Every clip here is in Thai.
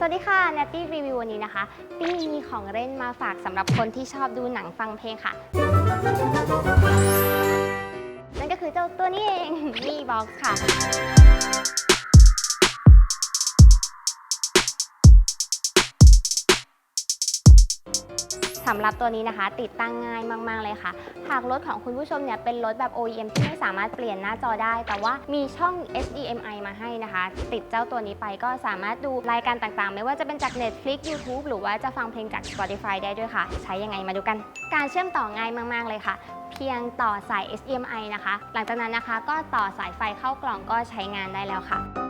สวัสดีค่ะแนตตี้รีวิววันนี้นะคะ ตี้มีของเล่นมาฝากสำหรับคนที่ชอบดูหนังฟังเพลงค่ะ นั่นก็คือเจ้าตัวนี้เอง มีบ็อกค่ะ สำหรับตัวนี้นะคะ ติดตั้งง่ายมาก ๆ เลยค่ะ หากรถของคุณผู้ชมเนี่ยเป็นรถแบบ OEM ที่ไม่สามารถเปลี่ยนหน้าจอได้ แต่ว่ามีช่อง HDMI มาให้นะคะ ติดเจ้าตัวนี้ไปก็สามารถดูรายการต่างๆ ไม่ว่าจะเป็นจาก Netflix YouTube หรือว่าจะฟังเพลงจาก Spotify ได้ด้วยค่ะ ใช้ยังไงมาดูกัน การเชื่อมต่อง่ายมาก ๆ เลยค่ะ เพียงต่อสาย HDMI นะคะ หลังจากนั้นนะคะก็ต่อสายไฟเข้ากล่องก็ใช้งานได้แล้วค่ะ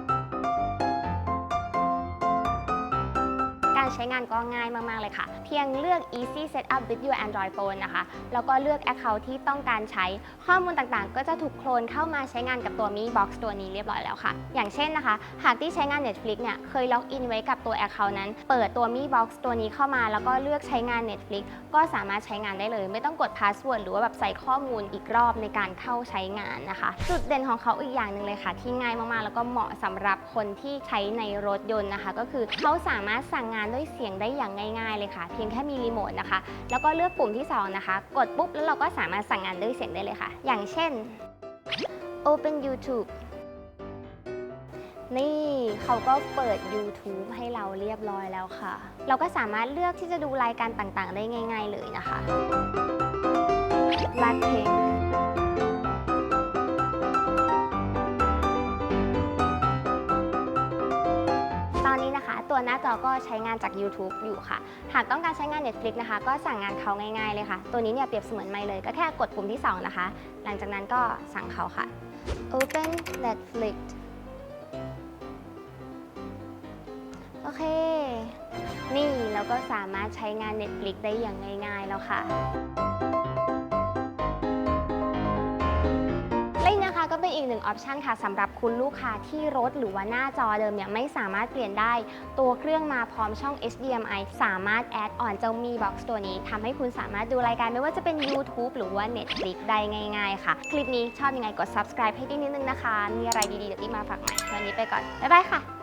ใช้งานก็ง่ายมากๆเลยค่ะ เพียงเลือก easy setup with your Android phone นะคะ แล้วก็เลือก Account ที่ต้องการใช้ ข้อมูลต่างๆ ก็จะถูกโคลนเข้ามาใช้งานกับตัว Mi Box ตัวนี้เรียบร้อยแล้วค่ะ อย่างเช่นนะคะ หากที่ใช้งาน Netflix เนี่ย เคยล็อกอินไว้กับตัว Account นั้น เปิดตัว Mi Box ตัวนี้เข้ามา แล้วก็เลือกใช้งาน Netflix ก็สามารถใช้งานได้เลย ไม่ต้องกด password หรือว่าแบบใส่ข้อมูลอีกรอบในการเข้าใช้งานนะคะ จุดเด่นของเขาอีกอย่างหนึ่งเลยค่ะ ที่ง่ายมากๆ แล้วก็เหมาะสำหรับคนที่ใช้ในรถยนต์นะคะ ก็คือเขาสามารถสั่งงานด้วยยเสียงได้อย่างง่าย ๆ เลยค่ะ เพียงแค่มีรีโมทนะคะ แล้วก็เลือกปุ่มที่ 2 นะคะ กดปุ๊บ แล้วเราก็สามารถสั่งงานด้วยเสียงได้เลยค่ะ อย่างเช่น Open YouTube นี่เขาก็เปิด YouTube ให้เราเรียบร้อยแล้วค่ะ เราก็สามารถเลือกที่จะดูรายการต่างๆ ได้ง่าย ๆ เลยนะคะลัดเพลง ตัวหน้าจอก็ใช้งานจาก YouTube อยู่ค่ะ หากต้องการใช้งาน Netflix นะคะ ก็สั่งงานเขาง่ายๆเลยค่ะ ตัวนี้เนี่ยเปรียบเสมือนไม่เลย ก็แค่กดปุ่มที่ 2 นะคะ หลังจากนั้นก็สั่งเขาค่ะ Open Netflix โอเค นี่เราก็สามารถใช้งาน Netflix ได้อย่างง่ายๆแล้วค่ะและ อีกหนึ่งออปชันค่ะสำหรับคุณลูกค้าที่รถหรือว่าหน้าจอเดิมเนี่ยไม่สามารถเปลี่ยนได้ ตัวเครื่องมาพร้อมช่อง HDMI สามารถแอดออนเจ้า Mi Box ตัวนี้ทำให้คุณสามารถดูรายการไม่ว่าจะเป็น YouTube หรือว่า Netflix ได้ง่าย ๆ ค่ะ คลิปนี้ชอบยังไงกด subscribe ให้ด้นิดนึงนะคะ มีอะไรดีๆเดี๋ยวที่มาฝากใหม่วันนี้ไปก่อน บ๊ายบายค่ะ